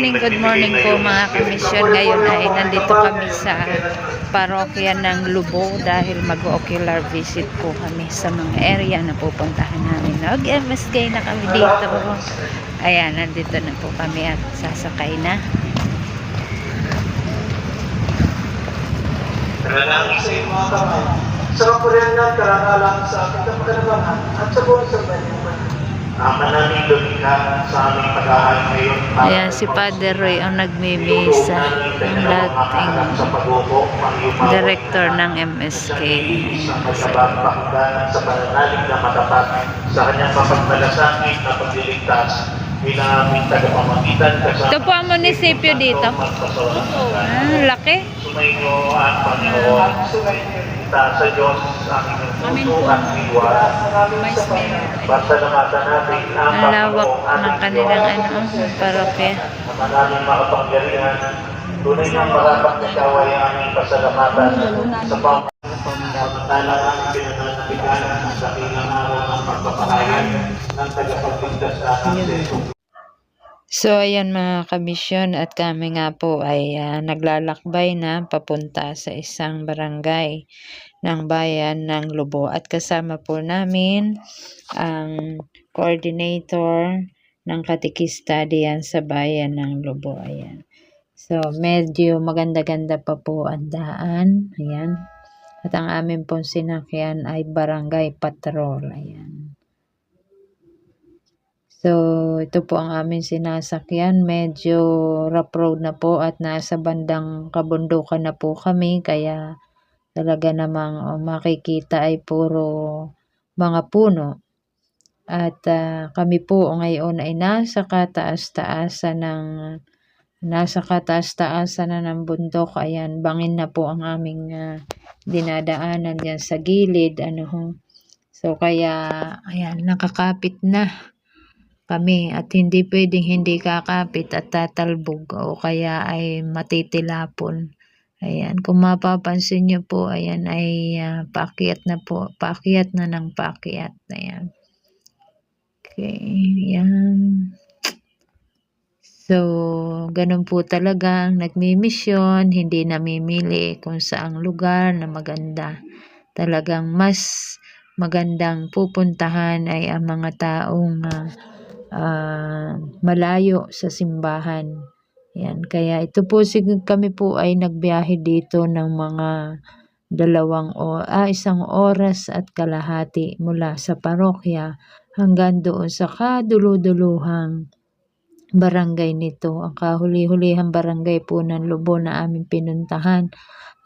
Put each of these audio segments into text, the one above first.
morning, good morning po mga kamisyon. Ngayon ay nandito kami sa parokya ng Lubo dahil mag-ocular visit po kami sa mga area na pupuntahan namin. Nag-MSK na kami dito. Ayan, nandito na po kami at sasakay na. Nanalangin sa iyong mga kamay, sa karangalan sa ating at sa buong sa Ayan, si Father Roy ang nagmimisa. Ang dating director ng MSK. sa pananalig na matapat sa kanyang mapagmalasangin na pagliligtas bilang aming tagapamagitan. Ito po ang munisipyo dito. Ah, laki. Sumainyo ang Panginoon. Taas sa Diyos ang inyong puso at diwa. Pasalamatan natin ang Ang lawak Panginoon ng kanilang ano, parokya. na maraming makapangyarihan. Tunay na marapat na ikaw ay aming pasalamatan sa pamamasalang ang pinananabigan sa kilang araw ng pagpapahayag ng tagapagligtas sa ating So, ayan mga kabisyon at kami nga po ay ah, naglalakbay na papunta sa isang barangay ng bayan ng Lubo. At kasama po namin ang coordinator ng katikista diyan sa bayan ng Lubo. Ayan. So, medyo maganda-ganda pa po ang daan. Ayan. At ang amin pong sinakyan ay barangay patrol. Ayan. So, ito po ang aming sinasakyan. Medyo rough road na po at nasa bandang kabundukan na po kami. Kaya talaga namang oh, makikita ay puro mga puno. At ah, kami po ngayon ay nasa kataas-taasan ng nasa kataas-taasan na ng bundok. Ayan, bangin na po ang aming ah, dinadaanan diyan sa gilid. Ano. So, kaya, ayan, nakakapit na kami at hindi pwedeng hindi kakapit at tatalbog o kaya ay matitilapon. Ayan, kung mapapansin nyo po, ayan ay uh, paakyat na po, paakyat na ng paakyat. Ayan. Okay, ayan. So, ganun po talaga ang nagmimisyon, hindi namimili kung saang lugar na maganda. Talagang mas magandang pupuntahan ay ang mga taong uh, uh, malayo sa simbahan. Yan, kaya ito po sig kami po ay nagbiyahe dito ng mga dalawang o ah, isang oras at kalahati mula sa parokya hanggang doon sa kaduluduluhang barangay nito. Ang kahuli-hulihang barangay po ng Lubo na aming pinuntahan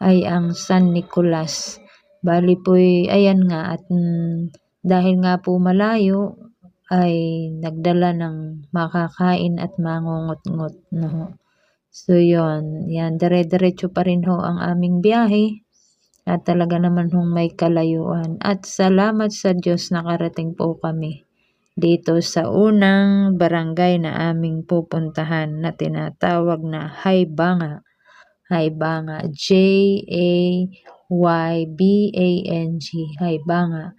ay ang San Nicolas. Bali po ayan nga at mm, dahil nga po malayo ay nagdala ng makakain at mangungot-ngot. No? So yon yan, dire-diretso pa rin ho ang aming biyahe. At talaga naman hong may kalayuan. At salamat sa Diyos nakarating po kami dito sa unang barangay na aming pupuntahan na tinatawag na Haybanga. Haybanga. J-A-Y-B-A-N-G. Haybanga.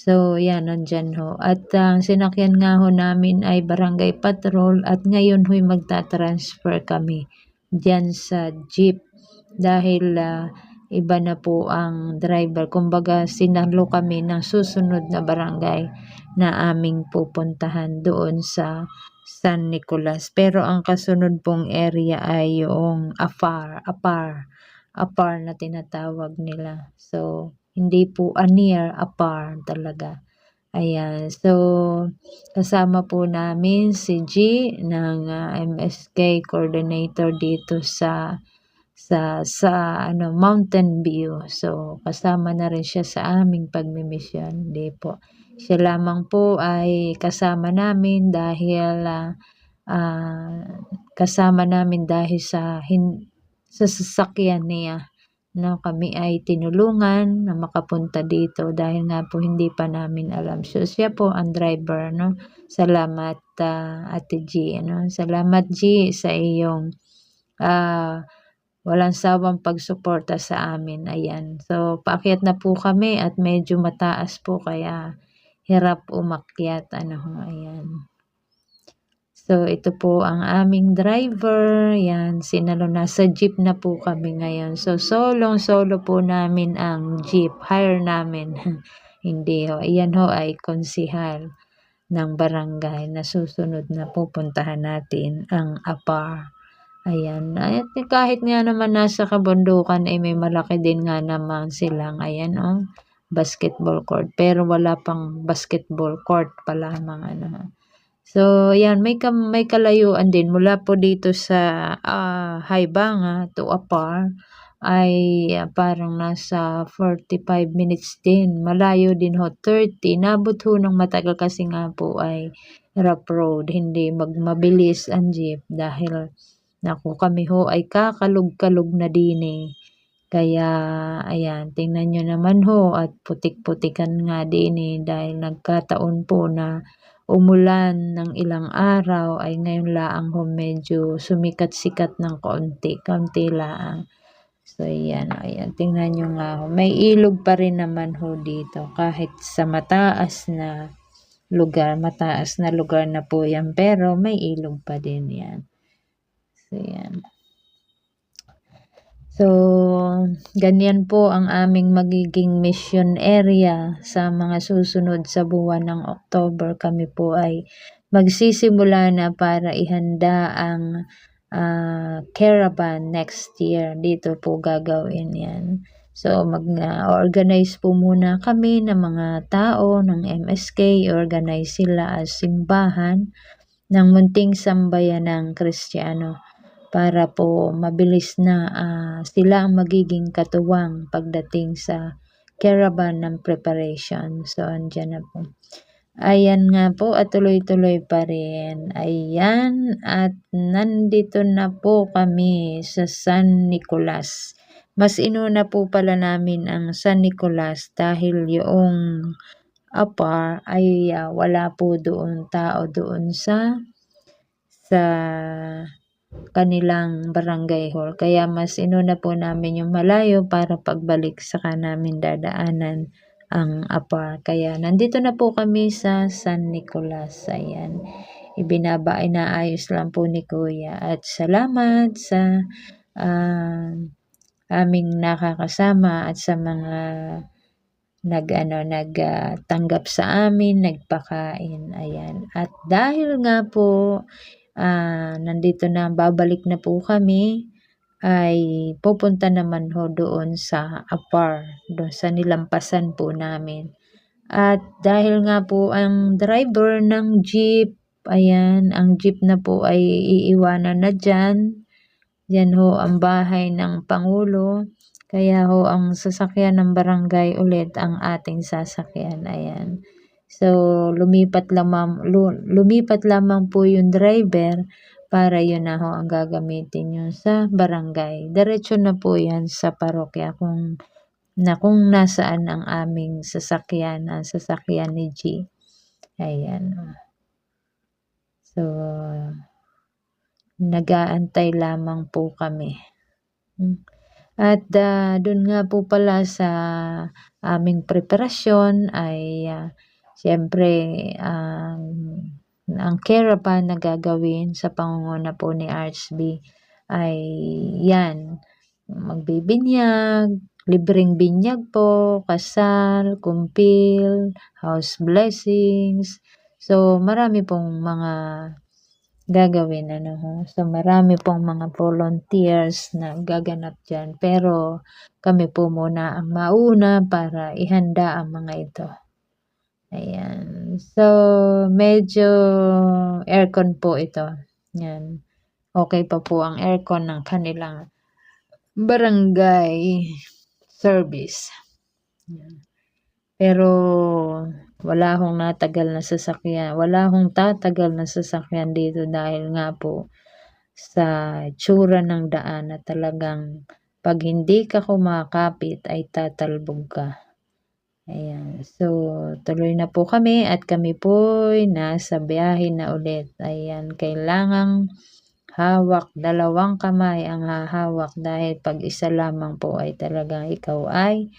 So, yan, nandyan ho. At ang sinakyan nga ho namin ay barangay patrol at ngayon ho'y magta-transfer kami dyan sa jeep dahil uh, iba na po ang driver. Kumbaga, sinalo kami ng susunod na barangay na aming pupuntahan doon sa San Nicolas. Pero ang kasunod pong area ay yung Afar, Apar, Apar na tinatawag nila. So, hindi po a near, apar talaga. Ayan. So, kasama po namin si G ng uh, MSK coordinator dito sa sa sa ano Mountain View. So, kasama na rin siya sa aming pagmimisyon. Hindi po. Siya lamang po ay kasama namin dahil uh, uh, kasama namin dahil sa hin, sa sasakyan niya no, kami ay tinulungan na makapunta dito dahil nga po hindi pa namin alam. So, siya po ang driver, no. Salamat, uh, Ate G, no. Salamat, G, sa iyong uh, walang sawang pagsuporta sa amin. Ayan. So, paakyat na po kami at medyo mataas po kaya hirap umakyat. Ano, ayan. So, ito po ang aming driver. Yan, sinalo nasa jeep na po kami ngayon. So, solong-solo po namin ang jeep. Hire namin. Hindi ho. Iyan ho ay konsihal ng barangay na susunod na pupuntahan natin ang APAR. Ayan. At kahit nga naman nasa kabundukan ay may malaki din nga naman silang ayan oh, basketball court. Pero wala pang basketball court pa lamang ano. So, yan, may, kam may kalayuan din mula po dito sa uh, Haibanga to Apar ay uh, parang nasa 45 minutes din. Malayo din ho, 30. Nabot ho ng matagal kasi nga po ay rough road. Hindi magmabilis ang jeep dahil naku kami ho ay kakalog-kalog na din eh. Kaya, ayan, tingnan nyo naman ho at putik-putikan nga din eh dahil nagkataon po na umulan ng ilang araw ay ngayon laang ho medyo sumikat-sikat ng konti, konti laang. So, ayan, ayan, tingnan nyo nga ho. May ilog pa rin naman ho dito kahit sa mataas na lugar, mataas na lugar na po yan, pero may ilog pa din yan. So, yan. So, ganyan po ang aming magiging mission area sa mga susunod sa buwan ng October. Kami po ay magsisimula na para ihanda ang uh, caravan next year. Dito po gagawin yan. So, mag-organize po muna kami ng mga tao ng MSK. Organize sila as simbahan ng munting sambayan ng Kristiyano para po mabilis na uh, sila ang magiging katuwang pagdating sa caravan ng preparation. So, andyan na po. Ayan nga po at tuloy-tuloy pa rin. Ayan at nandito na po kami sa San Nicolas. Mas inuna po pala namin ang San Nicolas dahil yung apa ay uh, wala po doon tao doon sa sa kanilang barangay hall. Kaya mas inuna po namin yung malayo para pagbalik saka namin dadaanan ang APAR. Kaya nandito na po kami sa San Nicolas. Ayan. Ibinaba, inaayos lang po ni Kuya. At salamat sa uh, aming nakakasama at sa mga nag ano nagtanggap uh, sa amin, nagpakain. Ayan. At dahil nga po uh, nandito na, babalik na po kami, ay pupunta naman ho doon sa Apar, doon sa nilampasan po namin. At dahil nga po ang driver ng jeep, ayan, ang jeep na po ay iiwanan na dyan. Yan ho ang bahay ng Pangulo. Kaya ho ang sasakyan ng barangay ulit ang ating sasakyan. Ayan. So, lumipat lamang, lumipat lamang po yung driver para yun na ho ang gagamitin nyo sa barangay. Diretso na po yan sa parokya kung na kung nasaan ang aming sasakyan, ang sasakyan ni G. Ayan. So, nagaantay lamang po kami. At uh, dun nga po pala sa aming preparasyon ay uh, Siyempre, um, ang caravan na gagawin sa pangunguna po ni RHB ay yan, magbibinyag, libreng binyag po, kasal, kumpil, house blessings. So, marami pong mga gagawin. Ano? So, marami pong mga volunteers na gaganap dyan. Pero, kami po muna ang mauna para ihanda ang mga ito. Ayan. So, medyo aircon po ito. Yan. Okay pa po ang aircon ng kanilang barangay service. Yan. Pero wala hong natagal na sasakyan. Wala hong tatagal na sasakyan dito dahil nga po sa tsura ng daan na talagang pag hindi ka kumakapit ay tatalbog ka. Ayan. So, tuloy na po kami at kami po nasa biyahe na ulit. Ayan. Kailangang hawak. Dalawang kamay ang hahawak dahil pag isa lamang po ay talagang ikaw ay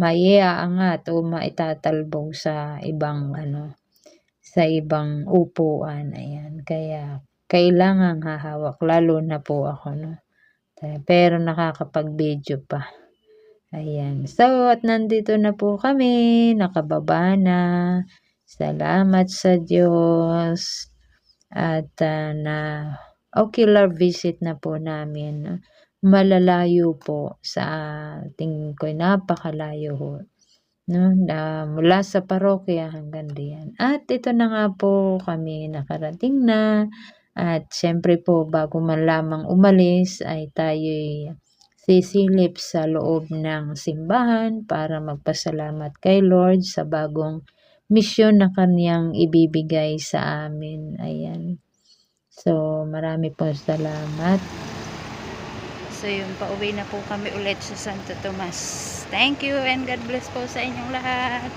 maiaangat o maitatalbog sa ibang ano sa ibang upuan. Ayan. Kaya kailangang hahawak lalo na po ako no. Pero nakakapag-video pa. Ayan. So, at nandito na po kami. Nakababa na. Salamat sa Diyos. At ah, na ocular visit na po namin. Malalayo po sa tingin ko napakalayo ho. No, na mula sa parokya hanggang diyan. At ito na nga po kami nakarating na. At syempre po bago man lamang umalis ay tayo'y sisilip sa loob ng simbahan para magpasalamat kay Lord sa bagong misyon na kanyang ibibigay sa amin. Ayan. So, marami po salamat. So, yun, pauwi na po kami ulit sa Santo Tomas. Thank you and God bless po sa inyong lahat.